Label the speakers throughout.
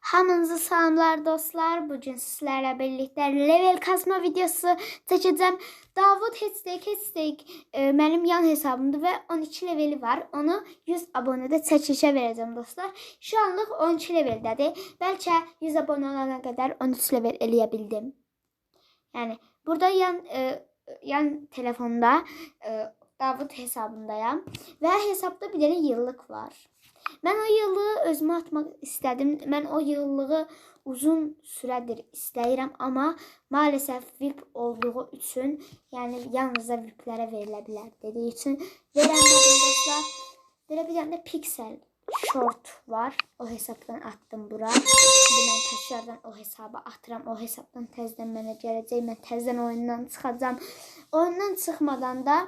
Speaker 1: Hamınızı salamlar dostlar. Bugün sizlerle birlikte level kasma videosu çekeceğim. Davud Hetztek Hetztek e, benim yan hesabımdı ve 12 leveli var. Onu 100 abonede çekişe vereceğim dostlar. Şu anlık 12 leveldedir. Belki 100 abone olana kadar 13 level eleyebildim. Yani burada yan e, yan telefonda e, Davud hesabındayım ve hesapta bir tane yıllık var. Mən o yıllığı özümə atmaq istədim. Mən o yıllığı uzun sürədir istəyirəm, amma maalesef VIP olduğu üçün, yəni yalnızca VIP-lərə verilə bilər dediyi üçün verəmədim dostlar. Belə bir dənə də Pixel short var. O hesabdan attım bura. Şimdi mən təkrardan o hesaba atıram. O hesabdan təzədən mənə gələcək. Mən təzədən oyundan çıxacağam. Oyundan çıxmadan da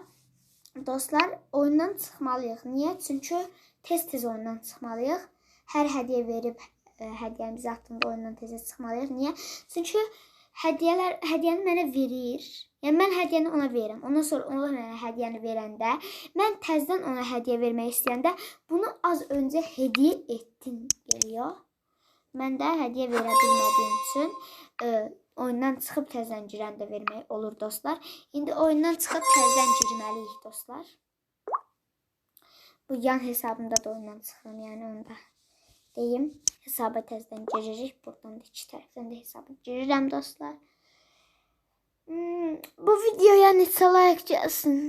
Speaker 1: dostlar oyundan çıxmalıyıq. Niyə? Çünki tez-tez oyundan çıxmalıyıq. Hər hədiyyə verib ə, hədiyyəmizi atdığında oyundan tez çıxmalıyıq. Niyə? Çünki hədiyyələr hədiyyəni mənə verir. Yəni mən hədiyyəni ona verirəm. Ondan sonra o mənə hədiyyəni verəndə, mən təzədən ona hədiyyə vermək istəyəndə bunu az öncə hədiyyə etdin geliyor. Mən də hədiyyə verə bilmədiyim üçün ə, oyundan çıxıb təzədən girəndə vermək olur dostlar. İndi oyundan çıxıb təzədən girməliyik dostlar. Bu yan hesabımda da oyundan çıxıram, yəni onda deyim. Hesaba təzədən giririk. Buradan da iki tərəfdən də hesaba girirəm dostlar. Hmm, bu videoya neçə like gəlsin?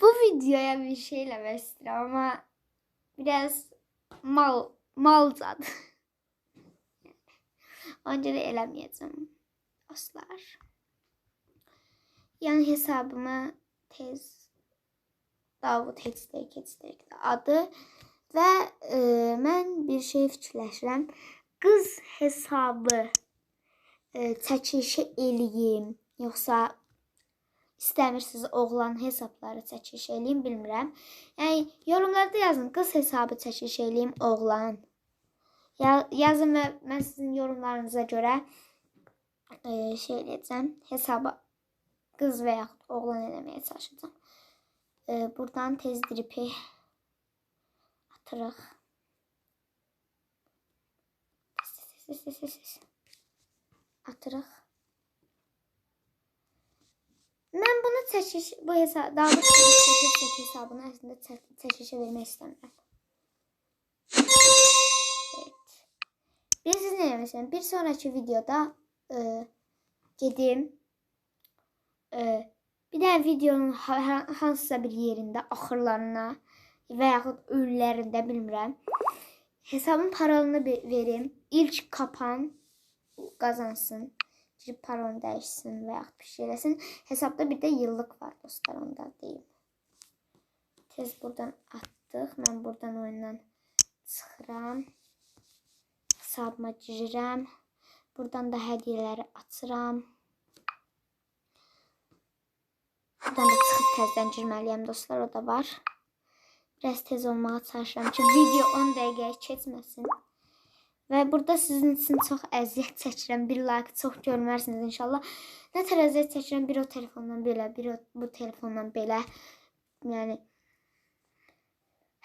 Speaker 1: Bu videoya bir şey eləmək istəyirəm, amma biraz mal malcadır. Onca da eləməyəcəm dostlar. Yan hesabıma tez Davud Hetztek Hetztek adı və e, mən bir şey fikirləşirəm. Qız hesabı e, çəkilişi eləyim, yoxsa istəmirsiniz oğlan hesabları çəkiliş eləyim, bilmirəm. Yəni yorumlarda yazın qız hesabı çəkiliş eləyim, oğlan. Ya, yazın və mən sizin yorumlarınıza görə e, şey eləyəcəm. Hesabı qız və yaxud oğlan eləməyə çalışacağam. E, buradan tez dripi atırıq. Atırıq. Mən bunu çəkiş, bu hesab, Davud çəkiş hesabını əslində çə- çəkişə vermək istəmirəm. Ne demişsiniz? Bir sonraki videoda e, gedim. E, bir də videonun ha- ha- hansısa bir yerində axırlarına və yaxud ölülərində bilmirəm. Hesabın parolunu verim. İlk kapan qazansın. Girib parolunu dəyişsin və yaxud bir şey eləsin. Hesabda bir də yıllıq var dostlar, onu da deyim. Tez buradan atdıq. Mən buradan oyundan çıxıram. Hesabıma girirəm. Buradan da hədiyyələri açıram. Buradan da çıxıb təzədən girməliyəm dostlar, o da var. Biraz tez olmağa çalışıram ki, video 10 dəqiqəyə keçməsin. Və burada sizin üçün çox əziyyət çəkirəm. Bir like çox görmərsiniz inşallah. Nə tər əziyyət çəkirəm, bir o telefondan belə, bir o bu telefondan belə. Yəni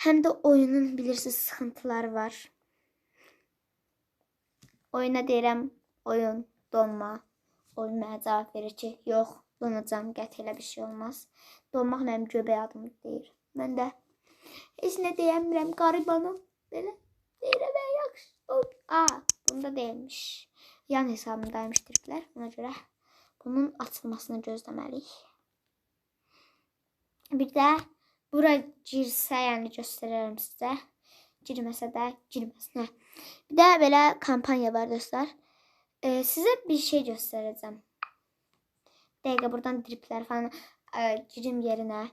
Speaker 1: həm də oyunun bilirsiniz sıxıntıları var. Oyuna deyirəm, oyun donma. Mənə cavab verir ki, yox, donacam, elə bir şey olmaz. Donmaq mənim göbək adım deyir. Mən də heç nə deyəmirəm, qaribanım. Belə deyirəm, ey yaxşı. Aa, bunda deyilmiş. Yan hesabımdaymış triplər. Ona görə bunun açılmasını gözləməliyik. Bir də bura girsə, yəni göstərərəm sizə. Girməsə də girməsin. Bir də belə kampanya var dostlar. Ee, sizə bir şey göstərəcəm. Dəqiqə buradan driplər falan ə, girim yerinə.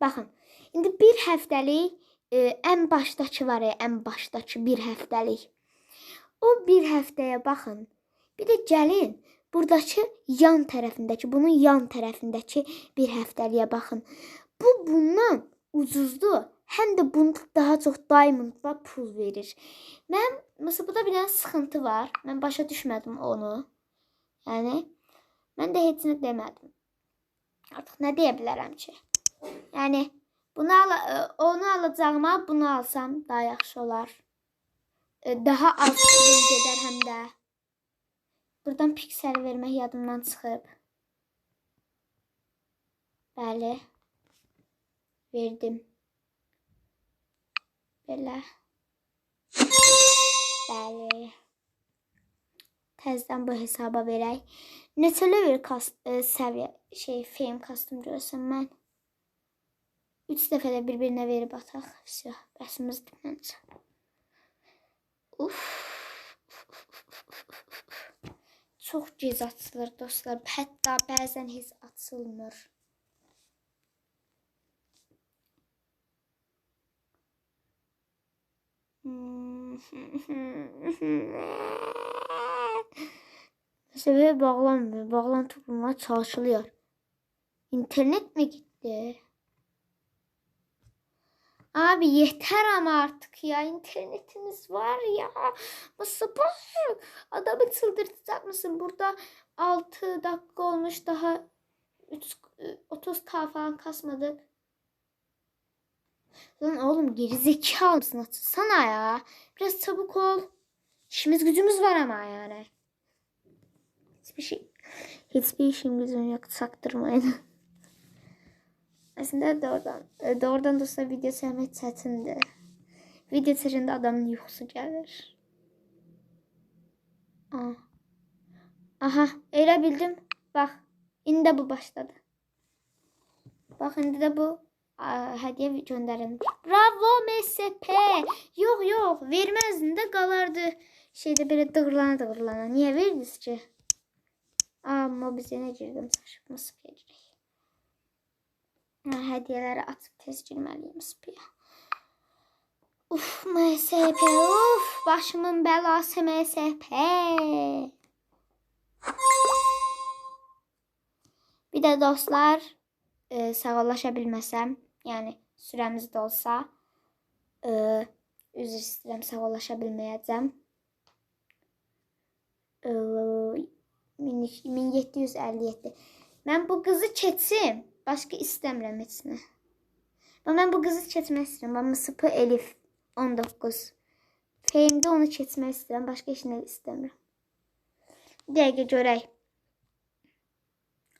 Speaker 1: Baxın. İndi bir həftəlik ə, ən başdakı var ya, ən başdakı bir həftəlik. O bir həftəyə baxın. Bir də gəlin buradakı yan tərəfindəki, bunun yan tərəfindəki bir həftəliyə baxın. Bu bundan ucuzdur. Həm də bunda daha çox diamond və pul verir. Mən məsələn burada bir dənə sıxıntı var. Mən başa düşmədim onu. Yəni mən də heç nə demədim. Artıq nə deyə bilərəm ki? Yəni Bunu ala, e, onu alacağıma bunu alsam daha yaxşı olar. E, Daha az gedər həm də. Buradan piksel vermək yadımdan çıxıb. Bəli. Verdim. Belə. Bəli. Təzədən bu hesaba verək. Neçə level kas e, səviyyə şey fame custom görürsən mən. 3 dəfə də bir-birinə verib ataq. Vəsə, bəsimizdir məncə. Uf. Çox gec açılır dostlar. Hətta bəzən heç açılmır. Seviye bağlanmıyor. Bağlantı bulmaya çalışılıyor. İnternet mi gitti? Abi yeter ama artık ya. İnternetimiz var ya. Nasıl bak? Adamı çıldırtacak mısın? Burada 6 dakika olmuş daha 3, 30k falan kasmadık. Lan oğlum gerizekalı mısın? Açsana ya. Biraz çabuk ol. İşimiz gücümüz var ama yani. Hiçbir şey. Hiçbir işim gücüm yok. Saktırmayın. Aslında doğrudan, e, doğrudan dostlar video sevmek çətindir. Video çəkəndə adamın yuxusu gəlir. Aa. Aha, elə bildim. Bax, indi bu başladı. Bax, indi də bu a, hədiyyə göndərilmiş. Bravo MSP. Yox, yox, verməzdin də qalardı. Şeydə belə dığırlana dığırlana. Niyə verdiniz ki? Amma bizə nə girdim saçma sıkıcı. Hediyeleri atıp tez girmeliyim spiya. Uf MSP uf başımın belası MSP. Bir de dostlar e, sağollaşa bilməsəm, yəni sürəmiz də olsa, e, üzr istəyirəm sağollaşa bilməyəcəm. E, 1757. Mən bu qızı keçim. Başka istemiyorum hepsini. Ama ben bu kızı çetmek istiyorum. Ama sıpı Elif 19. Fame'de onu çetmek istiyorum. Başka işini istemiyorum. Dəqiqə görək.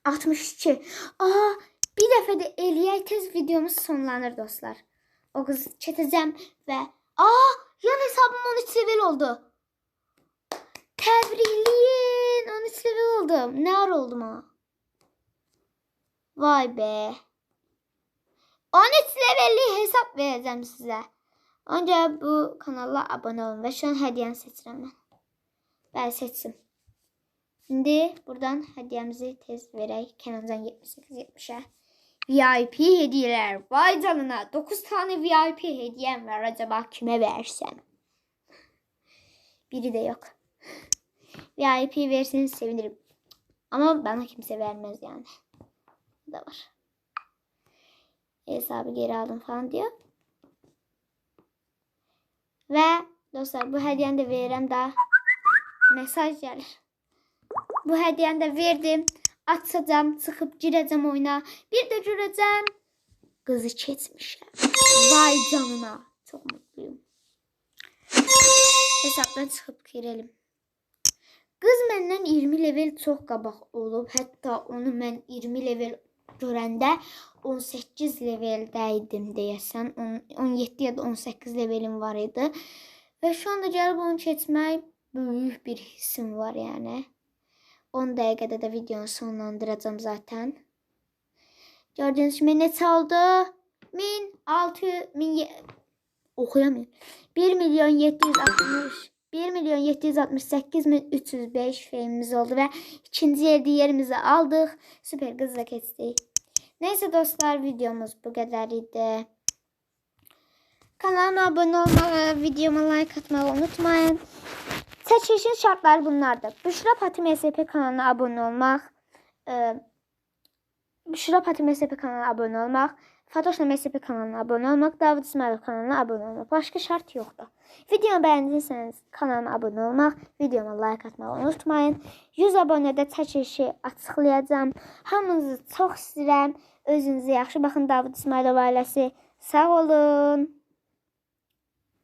Speaker 1: 62. Aa, bir dəfə də eləyək tez videomuz sonlanır dostlar. O qızı çetəcəm və aa, yan hesabım 13 level oldu. Təbrikləyin. 13 level oldum. Nə ara oldum ama? Vay be. 13 levelli hesap vereceğim size. Önce bu kanala abone olun ve şu an hediyemi seçirəm mən. Ben seçsim. Şimdi buradan hediyemizi tez verək. Kenan'dan 78-70'e. VIP hediyeler. Vay canına. 9 tane VIP hediyem var. Acaba kime versem? Biri de yok. VIP verirseniz sevinirim. Ama bana kimse vermez yani da var. Hesabı geri aldım falan diyor. Ve dostlar bu hediyeni de verirəm daha mesaj gelir. Bu hediyeni de verdim. Açacağım, çıkıp girəcəm oyuna. Bir de görəcəm. Kızı keçmişəm. Vay canına. Çok mutluyum. Hesapdan çıkıp girelim. Qız məndən 20 level çox qabaq olub. Hətta onu mən 20 level görəndə 18 leveldə idim deyəsən. 17 ya da 18 levelim var idi. Və şu anda gəlib onu keçmək böyük bir hissim var yəni. 10 dəqiqədə də videonu sonlandıracağım zaten. Gördüğünüz kimi neçə oldu? 1600 1000 oxuyamıyorum. 1 milyon 760 1 milyon 768 bin 305 feyimiz oldu ve ikinci yerde yerimizi aldık. Süper kızla kestik. Neyse dostlar videomuz bu kadar idi. Kanalıma abone olmayı, videoma like atmayı unutmayın. Seçilişin şartları bunlardır. Büşra Pati MSP kanalına abone olmak. E, Büşra Pati MSP kanalına abone olmak. Fatoşla MSP kanalına abone olmak. Davud İsmailov kanalına abone olmak. Başka şart yoktur. Videomu beğendiyseniz kanalıma abone olmak, videoma like atmayı unutmayın. 100 abonədə çəkilişi açıqlayacağam. Hamınızı çox istəyirəm. Özünüzə yaxşı baxın David İsmailov ailəsi. Sağ olun.